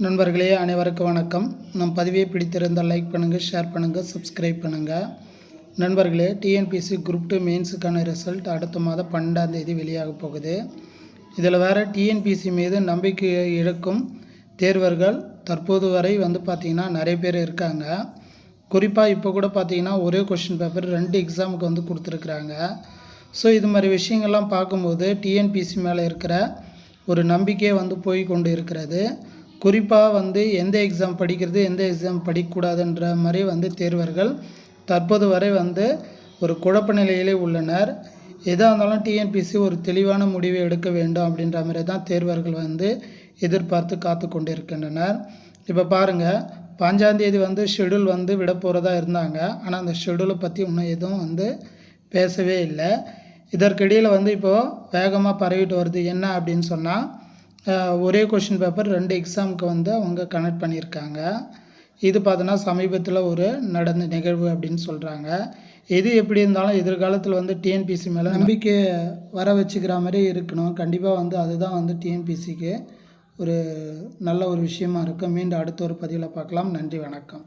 நண்பர்களே அனைவருக்கும் வணக்கம். நம் பதிவை பிடித்திருந்தால் லைக் பண்ணுங்கள் ஷேர் பண்ணுங்கள் சப்ஸ்கிரைப் பண்ணுங்கள் நண்பர்களே டிஎன்பிசி குரூப் டூ மெயின்ஸுக்கான ரிசல்ட் அடுத்த மாதம் பன்னெண்டாம் தேதி வெளியாக போகுது. இதில் வேறு டிஎன்பிசி மீது நம்பிக்கை இழக்கும் தேர்வர்கள் தற்போது வரை வந்து பார்த்திங்கன்னா நிறைய பேர் இருக்காங்க. குறிப்பாக இப்போ கூட பார்த்தீங்கன்னா ஒரே கொஷின் பேப்பர் ரெண்டு எக்ஸாமுக்கு வந்து கொடுத்துருக்குறாங்க. ஸோ இது மாதிரி விஷயங்கள்லாம் பார்க்கும்போது டிஎன்பிசி மேலே இருக்கிற ஒரு நம்பிக்கையே வந்து போய் கொண்டு இருக்கிறது. குறிப்பாக வந்து எந்த எக்ஸாம் படிக்கிறது எந்த எக்ஸாம் படிக்கக்கூடாதுன்ற மாதிரி வந்து தேர்வர்கள் தற்போது வரை வந்து ஒரு குழப்ப நிலையிலே உள்ளனர். எதாக இருந்தாலும் டிஎன்பிசி ஒரு தெளிவான முடிவை எடுக்க வேண்டும் அப்படின்ற மாதிரி தான் தேர்வர்கள் வந்து எதிர்பார்த்து காத்து கொண்டிருக்கின்றனர். இப்போ பாருங்கள் பஞ்சாந்தேதி வந்து ஷெடியூல் வந்து விட போகிறதா இருந்தாங்க. ஆனால் அந்த ஷெடியூலை பற்றி இன்னும் எதுவும் வந்து பேசவே இல்லை. இதற்கிடையில் வந்து இப்போது வேகமாக பரவிட்டு வருது என்ன அப்படின்னு சொன்னால் ஒரே கொஷின் பேப்பர் ரெண்டு எக்ஸாமுக்கு வந்து அவங்க கனெக்ட் பண்ணியிருக்காங்க. இது பார்த்தோன்னா சமீபத்தில் ஒரு நடந்த நிகழ்வு அப்படின்னு சொல்கிறாங்க எது எப்படி இருந்தாலும் எதிர்காலத்தில் வந்து டிஎன்பிசி மேலே நம்பிக்கை வர வச்சுக்கிற மாதிரி இருக்கணும். கண்டிப்பாக வந்து அதுதான் வந்து டிஎன்பிசிக்கு ஒரு நல்ல ஒரு விஷயமா இருக்கும். மீண்டும் அடுத்த ஒரு பதிவில் பார்க்கலாம். நன்றி வணக்கம்.